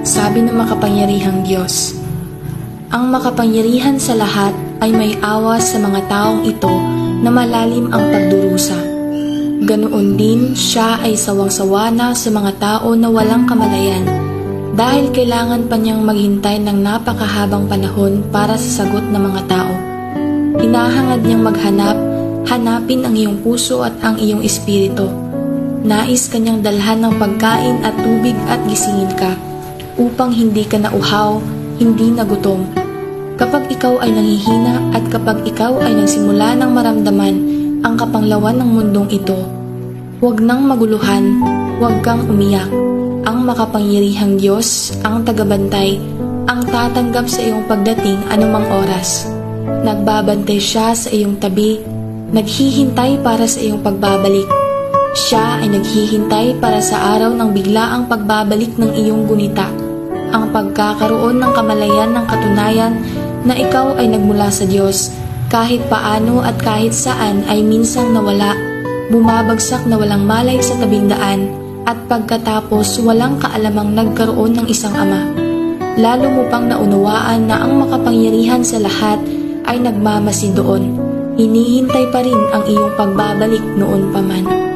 Sabi ng makapangyarihang Diyos, Ang makapangyarihan sa lahat ay may awa sa mga taong ito na malalim ang pagdurusa. Ganoon din siya ay sawang-sawa na sa mga tao na walang kamalayan dahil kailangan pa niyang maghintay ng napakahabang panahon para sa sagot ng mga tao. Hinahangad niyang maghanap, hanapin ang iyong puso at ang iyong espiritu. Nais kanyang dalhan ng pagkain at tubig at gisingin ka, upang hindi ka nauhaw, hindi nagutom. Kapag ikaw ay nangihina at kapag ikaw ay nagsimula ng maramdaman ang kapanglawan ng mundong ito, huwag nang maguluhan, huwag kang umiyak. Ang makapangyarihang Diyos, ang tagabantay, ang tatanggap sa iyong pagdating anumang oras. Nagbabantay siya sa iyong tabi, naghihintay para sa iyong pagbabalik. Siya ay naghihintay para sa araw ng biglaang pagbabalik ng iyong gunita, ang pagkakaroon ng kamalayan ng katunayan na ikaw ay nagmula sa Diyos, kahit paano at kahit saan ay minsang nawala, bumabagsak na walang malay sa tabing daan, at pagkatapos walang kaalamang nagkaroon ng isang ama. Lalo mo pang naunawaan na ang makapangyarihan sa lahat ay nagmamasid doon. Hinihintay pa rin ang iyong pagbabalik noon pa man.